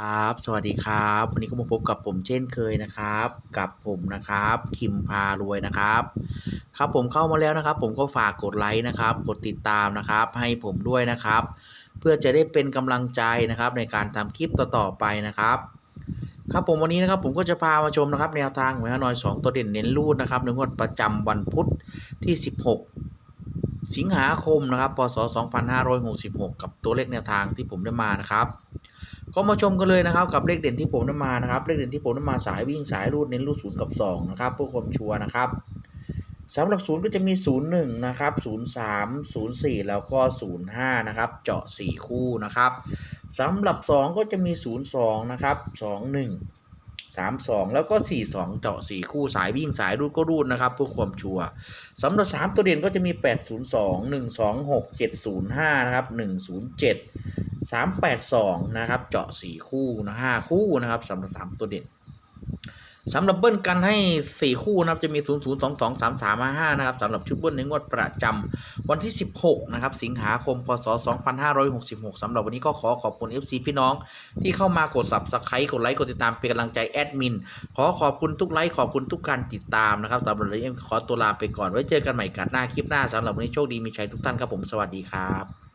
ครับ สวัสดีครับ วันนี้ก็มาพบกับผมเช่นเคยนะครับ กับผมนะครับ คิมพารวยนะครับ ครับผมเข้ามาแล้วนะครับ ผมก็ฝากกดไลค์นะครับ กดติดตามนะครับ ให้ผมด้วยนะครับ เพื่อจะได้เป็นกำลังใจนะครับในการทำคลิปต่อๆไปนะครับ ครับผมวันนี้นะครับผมก็จะพามาชมนะครับแนวทางหวยฮานอย 2 ตัวเด่นเน้นรูดนะครับในงวดประจำวันพุธที่ 16 สิงหาคมนะครับ พศ 2566 กับตัวเลขแนวทางที่ผมได้มานะครับ ก็มาชมกันเลยนะครับกับเลขเด่นที่ผมได้มานะครับเลขเด่นที่ผมได้มาสายวิ่งสายรูดเน้นรูดศูนย์กับสองนะครับเพื่อความชัวร์นะครับสำหรับศูนย์ก็จะมีศูนย์หนึ่งนะครับศูนย์สามศูนย์สี่แล้วก็ศูนย์ห้านะครับ เจาะสี่คู่นะครับสำหรับสองก็จะมีศูนย์สองนะครับสองหนึ่งสามสองแล้วก็สี่สองเจาะสี่คู่สายวิ่งสายรูดก็รูดนะครับเพื่อความชัวร์สำหรับสามตัวเด่นก็จะมีแปดศูนย์สองหนึ่งสองหกเจ็ดศูนย์ห้านะครับหนึ่งศูนย์เจ็ด สามแปดสองนะครับ เจาะสี่คู่นะห้าคู่นะครับสำหรับสามตัวเด่นสำหรับเบิ้ลกันให้สี่คู่นะครับจะมีศูนย์ศูนย์สองสองสามสามห้านะครับสำหรับชุดเบิ้ลในงวดประจำวันที่สิบหกนะครับ สิงหาคม พศสองพันห้าร้อยหกสิบหกสำหรับวันนี้ก็ขอขอบคุณ FC พี่น้อง ที่เข้ามากด subscribe กดไลค์ กดติดตามเป็นกำลังใจแอดมิน ขอขอบคุณทุกไลค์ ขอบคุณทุกการติดตามนะครับสำหรับวันนี้ขอตัวลาไปก่อน ไว้เจอกันใหม่กันหน้าคลิปหน้าสำหรับวันนี้โชคดีมีชัยทุกท่านครับผม สวัสดีครับ